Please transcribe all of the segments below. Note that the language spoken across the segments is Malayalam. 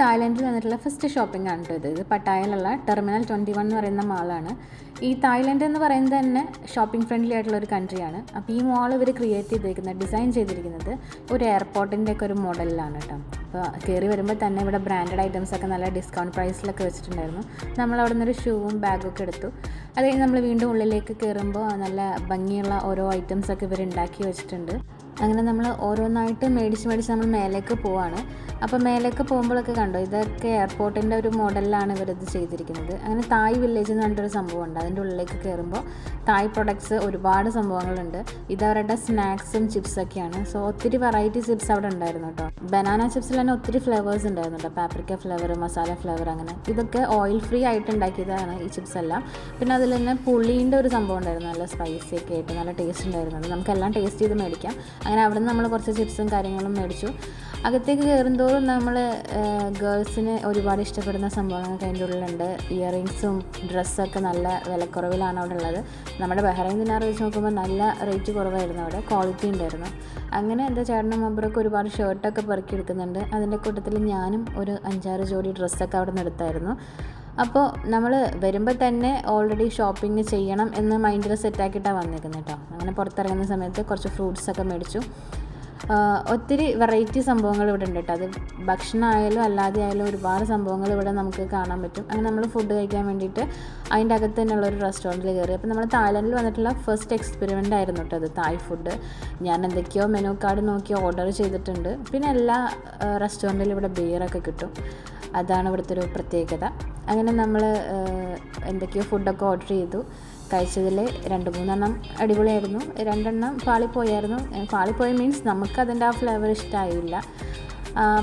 തായ്ലൻഡിൽ വന്നിട്ടുള്ള ഫസ്റ്റ് ഷോപ്പിംഗ് ആണ് കേട്ടോ ഇത്. പട്ടായയിലുള്ള ടെർമിനൽ ട്വന്റി വൺ എന്ന് പറയുന്ന മാളാണ് ഈ തായ്ലൻഡ് എന്ന് പറയുന്നത് തന്നെ ഷോപ്പിംഗ് ഫ്രണ്ട്ലി ആയിട്ടുള്ള ഒരു കൺട്രിയാണ് അപ്പോൾ ഈ മാൾ ഇവർ ക്രിയേറ്റ് ചെയ്തിരിക്കുന്നത് ഡിസൈൻ ചെയ്തിരിക്കുന്നത് ഒരു എയർപോർട്ടിന്റെ ഒക്കെ ഒരു മോഡലിലാണ് കേട്ടോ. അപ്പോൾ കയറി വരുമ്പോൾ തന്നെ ഇവിടെ ബ്രാൻഡഡ് ഐറ്റംസ് ഒക്കെ നല്ല ഡിസ്കൗണ്ട് പ്രൈസിലൊക്കെ വെച്ചിട്ടുണ്ടായിരുന്നു. നമ്മൾ അവിടെ നിന്നൊരു ഷൂവും ബാഗും ഒക്കെ എടുത്തു. അത് കഴിഞ്ഞ് നമ്മൾ വീണ്ടും ഉള്ളിലേക്ക് കയറുമ്പോൾ നല്ല ഭംഗിയുള്ള ഓരോ ഐറ്റംസ് ഒക്കെ ഇവർ ഉണ്ടാക്കി വെച്ചിട്ടുണ്ട്. അങ്ങനെ നമ്മൾ ഓരോന്നായിട്ട് മേടിച്ച് മേടിച്ച് നമ്മൾ മേലേക്ക് പോവാണ്. അപ്പോൾ മേലേക്ക് പോകുമ്പോഴൊക്കെ കണ്ടോ ഇതൊക്കെ എയർപോർട്ടിന്റെ ഒരു മോഡലിലാണ് ഇവരിത് ചെയ്തിരിക്കുന്നത്. അങ്ങനെ തായ് വില്ലേജ് എന്ന് പറഞ്ഞിട്ടൊരു സംഭവമുണ്ട് അതിന്റെ ഉള്ളിലേക്ക് കയറുമ്പോൾ തായ് പ്രൊഡക്ട്സ് ഒരുപാട് സംഭവങ്ങളുണ്ട്. ഇതവരുടെ സ്നാക്സും ചിപ്സൊക്കെയാണ് സോ ഒത്തിരി വെറൈറ്റി ചിപ്സ് അവിടെ ഉണ്ടായിരുന്നു കേട്ടോ. ബനാന ചിപ്സിൽ തന്നെ ഒത്തിരി ഫ്ലേവേഴ്സ് ഉണ്ടായിരുന്നു കേട്ടോ. പാപ്രിക്ക ഫ്ലേവർ മസാല ഫ്ലേവർ അങ്ങനെ. ഇതൊക്കെ ഓയിൽ ഫ്രീ ആയിട്ട് ഉണ്ടാക്കിയതാണ് ഈ ചിപ്സ് എല്ലാം. പിന്നെ അതിൽ തന്നെ പുളീന്റെ ഒരു സംഭവം ഉണ്ടായിരുന്നു. നല്ല സ്പൈസി ഒക്കെ ആയിട്ട് നല്ല ടേസ്റ്റ് ഉണ്ടായിരുന്നു. നമുക്കെല്ലാം ടേസ്റ്റ് ചെയ്ത് മേടിക്കാം. അങ്ങനെ അവിടെ നിന്ന് നമ്മൾ കുറച്ച് ചിപ്സും കാര്യങ്ങളും മേടിച്ചു. അകത്തേക്ക് കയറുന്തോറും നമ്മൾ ഗേൾസിന് ഒരുപാട് ഇഷ്ടപ്പെടുന്ന സംഭവങ്ങളൊക്കെ അതിന്റെ ഉള്ളിലുണ്ട്. ഇയറിങ്സും ഡ്രസ്സൊക്കെ നല്ല വിലക്കുറവിലാണ് അവിടെ ഉള്ളത്. നമ്മുടെ ബഹ്റൈൻ ദിനാർ വെച്ച് നോക്കുമ്പോൾ നല്ല റേറ്റ് കുറവായിരുന്നു അവിടെ ക്വാളിറ്റി ഉണ്ടായിരുന്നു. അങ്ങനെ എന്റെ ചേട്ടനും മമ്പറൊക്കെ ഒരുപാട് ഷർട്ടൊക്കെ പെറുക്കി എടുക്കുന്നുണ്ട്. അതിന്റെ കൂട്ടത്തിൽ ഞാനും ഒരു അഞ്ചാറ് ജോഡി ഡ്രസ്സൊക്കെ അവിടെ നിന്ന് എടുത്തായിരുന്നു. അപ്പോൾ നമ്മൾ വരുമ്പോൾ തന്നെ ഓൾറെഡി ഷോപ്പിംഗ് ചെയ്യണം എന്ന് മൈൻഡിൽ സെറ്റാക്കിയിട്ടാണ് വന്നിരിക്കുന്നത് കേട്ടോ അങ്ങനെ പുറത്തിറങ്ങുന്ന സമയത്ത് കുറച്ച് ഫ്രൂട്ട്സൊക്കെ മേടിച്ചു. ഒത്തിരി വെറൈറ്റി സംഭവങ്ങൾ ഇവിടെ ഉണ്ട് കേട്ടോ. അത് ഭക്ഷണമായാലും അല്ലാതെ ആയാലും ഒരുപാട് സംഭവങ്ങൾ ഇവിടെ നമുക്ക് കാണാൻ പറ്റും. അങ്ങനെ നമ്മൾ ഫുഡ് കഴിക്കാൻ വേണ്ടിയിട്ട് അതിന്റെ അകത്ത് തന്നെയുള്ള ഒരു റെസ്റ്റോറന്റിൽ കയറി. അപ്പോൾ നമ്മൾ തായ്ലൻഡിൽ വന്നിട്ടുള്ള ഫസ്റ്റ് എക്സ്പെരിമെന്റ് ആയിരുന്നു കേട്ടോ അത് തായ് ഫുഡ് ഞാൻ എന്തൊക്കെയോ മെനു കാർഡ് നോക്കി ഓർഡർ ചെയ്തിട്ടുണ്ട്. പിന്നെ എല്ലാ റെസ്റ്റോറന്റിലും ഇവിടെ ബിയറൊക്കെ കിട്ടും. അതാണ് ഇവിടുത്തെ ഒരു പ്രത്യേകത. അങ്ങനെ നമ്മൾ എന്തൊക്കെയോ ഫുഡൊക്കെ ഓർഡർ ചെയ്തു. കഴിച്ചതിൽ രണ്ട് മൂന്നെണ്ണം അടിപൊളിയായിരുന്നു. രണ്ടെണ്ണം പാളിപ്പോയായിരുന്നു. പാളിപ്പോയ മീൻസ് നമുക്കതിന്റെ ആ ഫ്ലേവർ ഇഷ്ടമായില്ല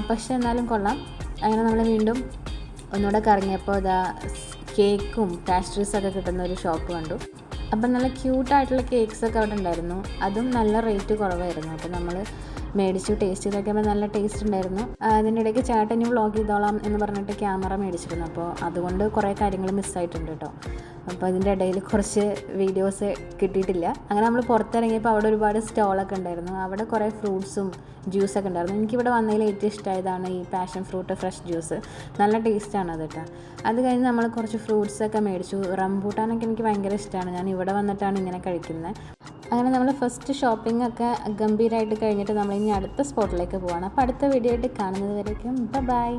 പക്ഷെ എന്നാലും കൊള്ളാം. അങ്ങനെ നമ്മൾ വീണ്ടും ഒന്നുകൂടെ കറങ്ങിയപ്പോൾ ഇതാ കേക്കും പാസ്ട്രീസൊക്കെ കിട്ടുന്ന ഒരു ഷോപ്പ് കണ്ടു. അപ്പം നല്ല ക്യൂട്ടായിട്ടുള്ള കേക്ക്സൊക്കെ അവിടെ ഉണ്ടായിരുന്നു. അതും നല്ല റേറ്റ് കുറവായിരുന്നു. അപ്പോൾ നമ്മൾ മേടിച്ചു ടേസ്റ്റ് ചെയ്ത് നോക്കിയപ്പോൾ നല്ല ടേസ്റ്റ് ഉണ്ടായിരുന്നു. അതിന്റെ ഇടയ്ക്ക് ചേട്ടൻ ഇനി വ്ളോഗ് ചെയ്തോളാം എന്ന് പറഞ്ഞിട്ട് ക്യാമറ മേടിച്ചിരുന്നു. അപ്പോൾ അതുകൊണ്ട് കുറേ കാര്യങ്ങൾ മിസ്സായിട്ടുണ്ട് കേട്ടോ. അപ്പോൾ അതിന്റെ ഇടയിൽ കുറച്ച് വീഡിയോസ് കിട്ടിയിട്ടില്ല. അങ്ങനെ നമ്മൾ പുറത്തിറങ്ങിയപ്പോൾ അവിടെ ഒരുപാട് സ്റ്റോളൊക്കെ ഉണ്ടായിരുന്നു. അവിടെ കുറേ ഫ്രൂട്ട്സും ജ്യൂസൊക്കെ ഉണ്ടായിരുന്നു. എനിക്കിവിടെ വന്നതിൽ ഏറ്റവും ഇഷ്ടമായതാണ് ഈ പാഷൻ ഫ്രൂട്ട് ഫ്രഷ് ജ്യൂസ് നല്ല ടേസ്റ്റാണ് അത് കേട്ടോ. അത് കഴിഞ്ഞ് നമ്മൾ കുറച്ച് ഫ്രൂട്ട്സൊക്കെ മേടിച്ചു. റംബൂട്ടാനൊക്കെ എനിക്ക് ഭയങ്കര ഇഷ്ടമാണ്. ഞാൻ ഇവിടെ വന്നിട്ടാണ് ഇങ്ങനെ കഴിക്കുന്നത്. അങ്ങനെ നമ്മൾ ഫസ്റ്റ് ഷോപ്പിംഗ് ഒക്കെ ഗംഭീരമായിട്ട് കഴിഞ്ഞിട്ട് നമ്മൾ ഇനി അടുത്ത സ്പോട്ടിലേക്ക് പോവാണ്. അപ്പോൾ അടുത്ത വീഡിയോ ആയിട്ട് കാണുന്നത് വരേക്കും ബൈ